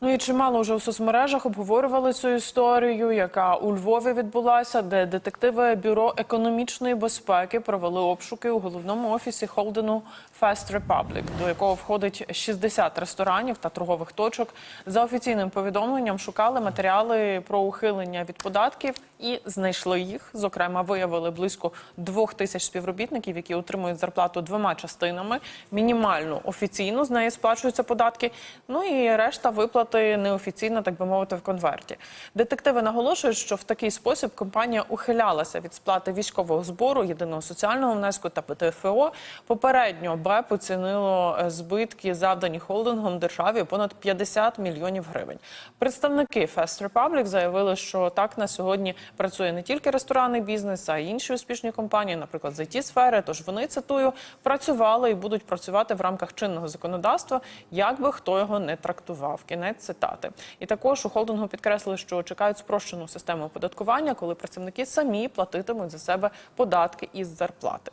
Ну і чимало вже у соцмережах обговорювали цю історію, яка у Львові відбулася, де детективи бюро економічної безпеки провели обшуки у головному офісі холдену Fast Republic, до якого входить 60 ресторанів та торгових точок. За офіційним повідомленням шукали матеріали про ухилення від податків і знайшли їх. Зокрема, виявили близько двох тисяч співробітників, які отримують зарплату двома частинами. Мінімальну офіційну з неї сплачуються податки. Ну і решта виплати неофіційно, так би мовити, в конверті. Детективи наголошують, що в такий спосіб компанія ухилялася від сплати військового збору, єдиного соціального внеску та ПТФО. Попередньо БЕП оцінило е, збитки, завдані холдингом державі понад 50 мільйонів гривень. Представники Fast Republic заявили, що так на сьогодні працює не тільки ресторанний бізнес, а й інші успішні компанії, наприклад, з it сфери. Тож вони цитую працювали і будуть працювати в рамках чинного законодавства, як би хто його не трактував. Кінець цитати. І також у холдингу підкреслили, що чекають спрощену систему оподаткування, коли працівники самі платитимуть за себе податки із зарплати.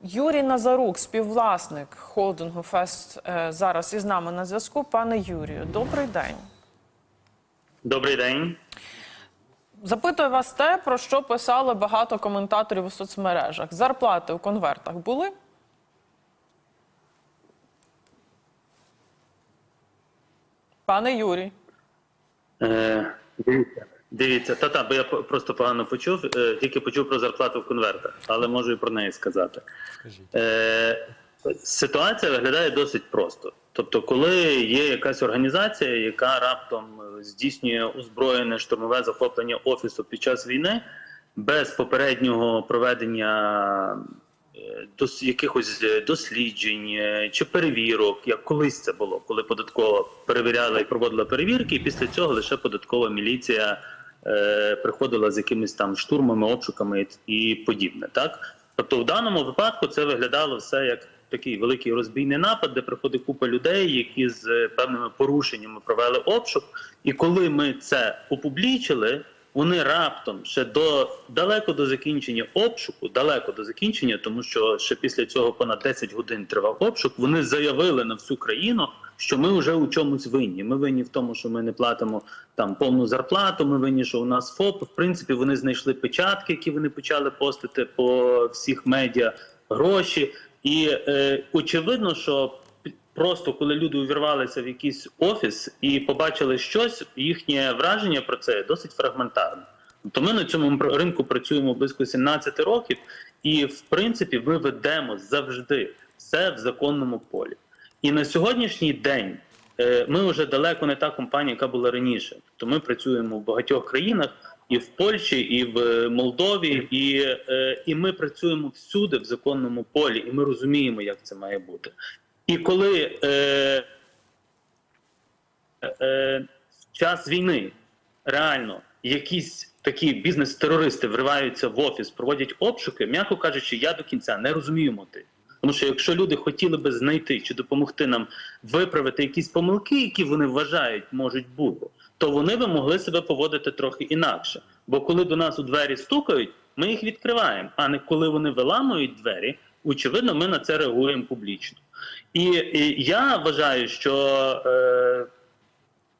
Юрій Назарук, співвласник холдингу Фест, е, зараз із нами на зв'язку. Пане Юрію, добрий день. Добрий день. Запитую вас те, про що писали багато коментаторів у соцмережах. Зарплати у конвертах були? Пане Юрій. Е, дивіться, дивіться, та та бо я просто погано почув. Е, тільки почув про зарплату в конвертах, але можу і про неї сказати. Е, ситуація виглядає досить просто. Тобто, коли є якась організація, яка раптом здійснює озброєне штурмове захоплення офісу під час війни, без попереднього проведення якихось е, досліджень е, чи перевірок, як колись це було, коли податкова перевіряла і проводила перевірки, і після цього лише податкова міліція е, приходила з якимись там штурмами, обшуками і, і подібне. Так, тобто, в даному випадку це виглядало все як такий великий розбійний напад, де приходить купа людей, які з е, певними порушеннями провели обшук. І коли ми це опублічили, вони раптом ще до далеко до закінчення обшуку, далеко до закінчення, тому що ще після цього понад 10 годин тривав обшук. Вони заявили на всю країну, що ми вже у чомусь винні. Ми винні в тому, що ми не платимо там повну зарплату. Ми винні, що у нас ФОП. В принципі, вони знайшли печатки, які вони почали постити по всіх медіа гроші. І е, очевидно, що просто коли люди увірвалися в якийсь офіс і побачили щось, їхнє враження про це досить фрагментарне. Тобто ми на цьому ринку працюємо близько 17 років, і в принципі ми ведемо завжди все в законному полі. І на сьогоднішній день е, ми вже далеко не та компанія, яка була раніше. Тобто ми працюємо в багатьох країнах, і в Польщі, і в е, Молдові, і, е, і ми працюємо всюди в законному полі, і ми розуміємо, як це має бути. І коли е, е, в час війни реально якісь такі бізнес-терористи вриваються в офіс, проводять обшуки, м'яко кажучи, я до кінця не розумію мотив. Тому що якщо люди хотіли би знайти чи допомогти нам виправити якісь помилки, які вони вважають можуть бути, то вони би могли себе поводити трохи інакше. Бо коли до нас у двері стукають, ми їх відкриваємо. А не коли вони виламують двері, очевидно, ми на це реагуємо публічно. І, і я вважаю, що е,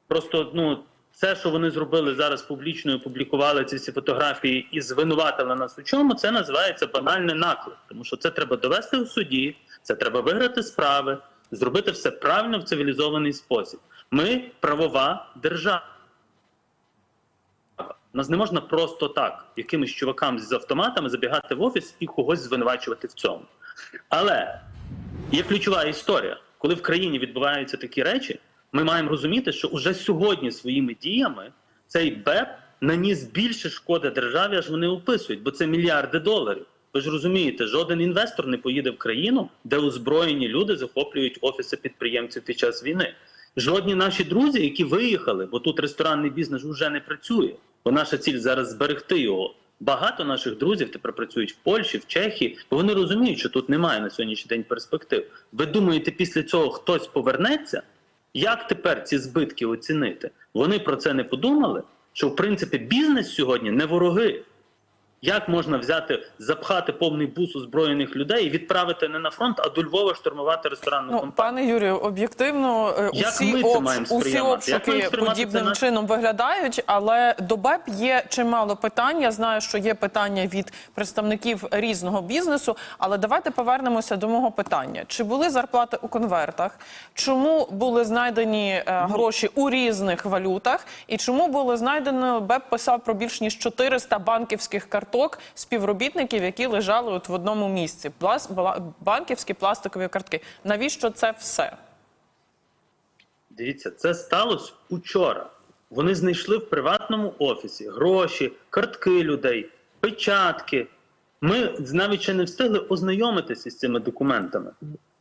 просто ну. Це, що вони зробили зараз публічно, і опублікували ці всі фотографії і звинуватили нас у чому, це називається банальний наклик. Тому що це треба довести у суді, це треба виграти справи, зробити все правильно в цивілізований спосіб. Ми правова держава. Нас не можна просто так якимось чувакам з автоматами забігати в офіс і когось звинувачувати в цьому. Але є ключова історія, коли в країні відбуваються такі речі, ми маємо розуміти, що уже сьогодні своїми діями цей БЕП наніс більше шкоди державі, аж вони описують, бо це мільярди доларів. Ви ж розумієте, жоден інвестор не поїде в країну, де озброєні люди захоплюють офіси підприємців під час війни. Жодні наші друзі, які виїхали, бо тут ресторанний бізнес вже не працює, бо наша ціль зараз зберегти його. Багато наших друзів тепер працюють в Польщі, в Чехії, бо вони розуміють, що тут немає на сьогоднішній день перспектив. Ви думаєте, після цього хтось повернеться? Як тепер ці збитки оцінити? Вони про це не подумали. Що в принципі бізнес сьогодні не вороги. Як можна взяти, запхати повний бус озброєних людей і відправити не на фронт, а до Львова штурмувати ресторанну Ну, компанію? пане Юрію, об'єктивно, е, Як усі, ми це усі обшуки подібним на- чином виглядають, але до БЕП є чимало питань. Я знаю, що є питання від представників різного бізнесу. Але давайте повернемося до мого питання: чи були зарплати у конвертах? Чому були знайдені е, гроші у різних валютах? І чому було знайдено БЕП писав про більш ніж 400 банківських карток співробітників, які лежали от в одному місці? Плас- банківські пластикові картки. Навіщо це все? Дивіться, це сталося учора. Вони знайшли в приватному офісі гроші, картки людей, печатки. Ми навіть ще не встигли ознайомитися з цими документами.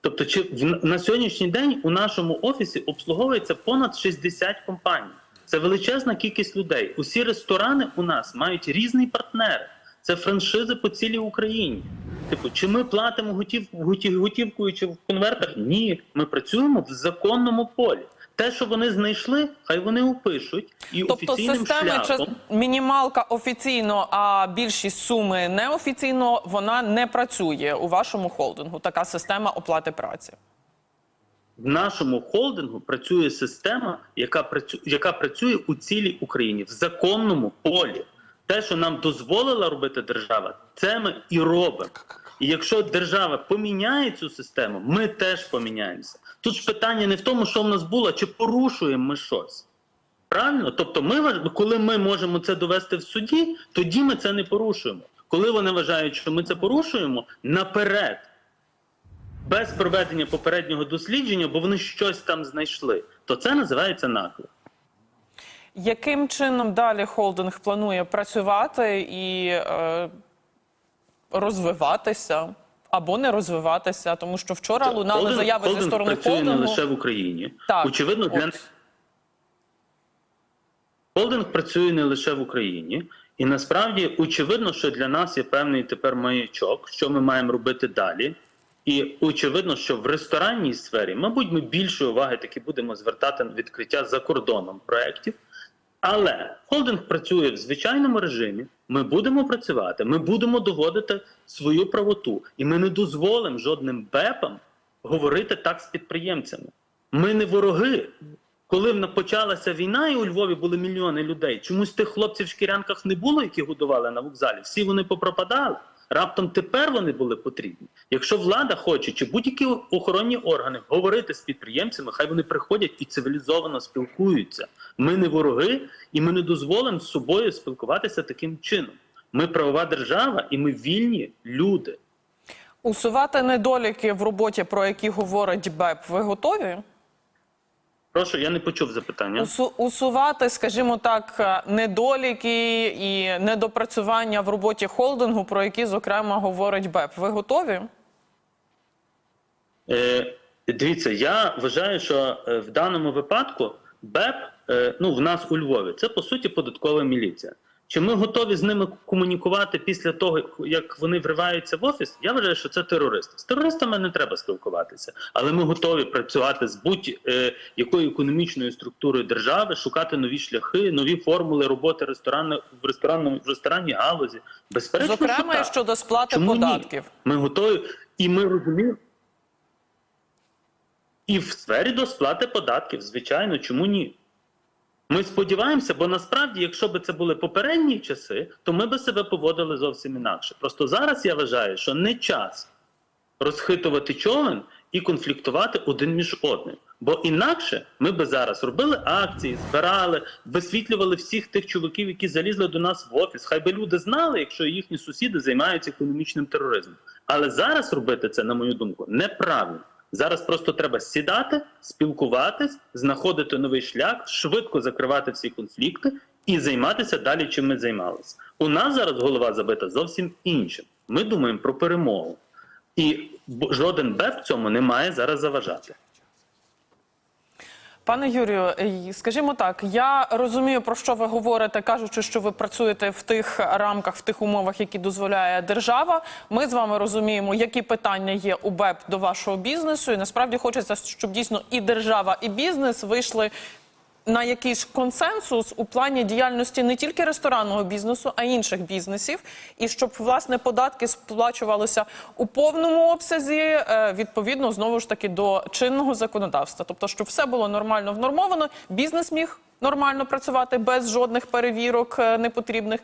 Тобто, чи в, на сьогоднішній день у нашому офісі обслуговується понад 60 компаній. Це величезна кількість людей. Усі ресторани у нас мають різні партнери. Це франшизи по цілій Україні. Типу, чи ми платимо готів, готів, готівкою чи в конвертах? Ні, ми працюємо в законному полі. Те, що вони знайшли, хай вони опишуть і Тобто офіційним системи шляхом. час- мінімалка офіційно, а більшість суми неофіційно вона не працює у вашому холдингу. Така система оплати праці. В нашому холдингу працює система, яка працює, яка працює у цілій Україні в законному полі. Те, що нам дозволила робити держава, це ми і робимо. І якщо держава поміняє цю систему, ми теж поміняємося. Тут ж питання не в тому, що в нас було, чи порушуємо ми щось. Правильно? Тобто, ми коли ми можемо це довести в суді, тоді ми це не порушуємо. Коли вони вважають, що ми це порушуємо, наперед без проведення попереднього дослідження, бо вони щось там знайшли, то це називається наклеп. Яким чином далі холдинг планує працювати і е, розвиватися або не розвиватися? Тому що вчора лунали Холдинг- заяви зі холдинг сторони працює холдингу. не лише в Україні. Так, Очевидно, для от. холдинг працює не лише в Україні, і насправді очевидно, що для нас є певний тепер маячок, що ми маємо робити далі. І очевидно, що в ресторанній сфері, мабуть, ми більше уваги таки будемо звертати на відкриття за кордоном проєктів. Але холдинг працює в звичайному режимі. Ми будемо працювати, ми будемо доводити свою правоту, і ми не дозволимо жодним БЕПам говорити так з підприємцями. Ми не вороги. Коли почалася війна, і у Львові були мільйони людей, чомусь тих хлопців в шкірянках не було, які годували на вокзалі. Всі вони попропадали. Раптом тепер вони були потрібні. Якщо влада хоче, чи будь-які охоронні органи говорити з підприємцями, хай вони приходять і цивілізовано спілкуються. Ми не вороги, і ми не дозволимо з собою спілкуватися таким чином. Ми правова держава, і ми вільні люди. Усувати недоліки в роботі, про які говорить БЕП, ви готові? Прошу, я не почув запитання. Усу- усувати, скажімо так, е, недоліки і недопрацювання в роботі холдингу, про які зокрема говорить БЕП. Ви готові? Е, дивіться, я вважаю, що е, в даному випадку БЕП, е, ну в нас у Львові, це по суті податкова міліція. Чи ми готові з ними комунікувати після того, як вони вриваються в офіс? Я вважаю, що це терористи. З терористами не треба спілкуватися, але ми готові працювати з будь-якою економічною структурою держави, шукати нові шляхи, нові формули роботи ресторану в ресторанному в ресторанній галузі. Безперечно, що Зокрема, так. щодо сплати Чому ні? податків. Ми готові, і ми розуміємо. І в сфері до сплати податків, звичайно, чому ні? Ми сподіваємося, бо насправді, якщо б це були попередні часи, то ми би себе поводили зовсім інакше. Просто зараз я вважаю, що не час розхитувати човен і конфліктувати один між одним. Бо інакше ми би зараз робили акції, збирали, висвітлювали всіх тих чоловіків, які залізли до нас в офіс. Хай би люди знали, якщо їхні сусіди займаються економічним тероризмом. Але зараз робити це, на мою думку, неправильно. Зараз просто треба сідати, спілкуватись, знаходити новий шлях, швидко закривати всі конфлікти і займатися далі, чим ми займалися. У нас зараз голова забита зовсім іншим. Ми думаємо про перемогу. І жоден БЕП цьому не має зараз заважати. Пане Юрію, е, скажімо так, я розумію, про що ви говорите, кажучи, що ви працюєте в тих рамках, в тих умовах, які дозволяє держава. Ми з вами розуміємо, які питання є у БЕП до вашого бізнесу, і насправді хочеться, щоб дійсно і держава, і бізнес вийшли на якийсь консенсус у плані діяльності не тільки ресторанного бізнесу, а й інших бізнесів, і щоб власне податки сплачувалися у повному обсязі, е, відповідно знову ж таки до чинного законодавства. Тобто, щоб все було нормально внормовано, бізнес міг нормально працювати без жодних перевірок е, непотрібних.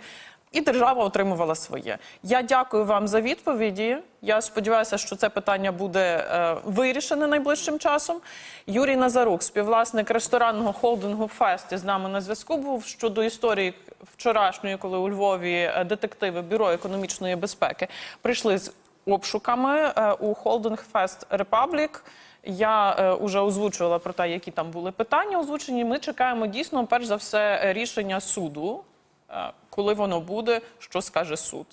І держава отримувала своє. Я дякую вам за відповіді. Я сподіваюся, що це питання буде е, вирішене найближчим часом. Юрій Назарук, співвласник ресторанного холдингу Фест, із нами на зв'язку був щодо історії вчорашньої, коли у Львові е, детективи Бюро економічної безпеки прийшли з обшуками е, у холдинг Фест Репаблік. Я е, уже озвучувала про те, які там були питання озвучені. Ми чекаємо дійсно, перш за все, рішення суду. Е, Коли воно буде, що скаже суд?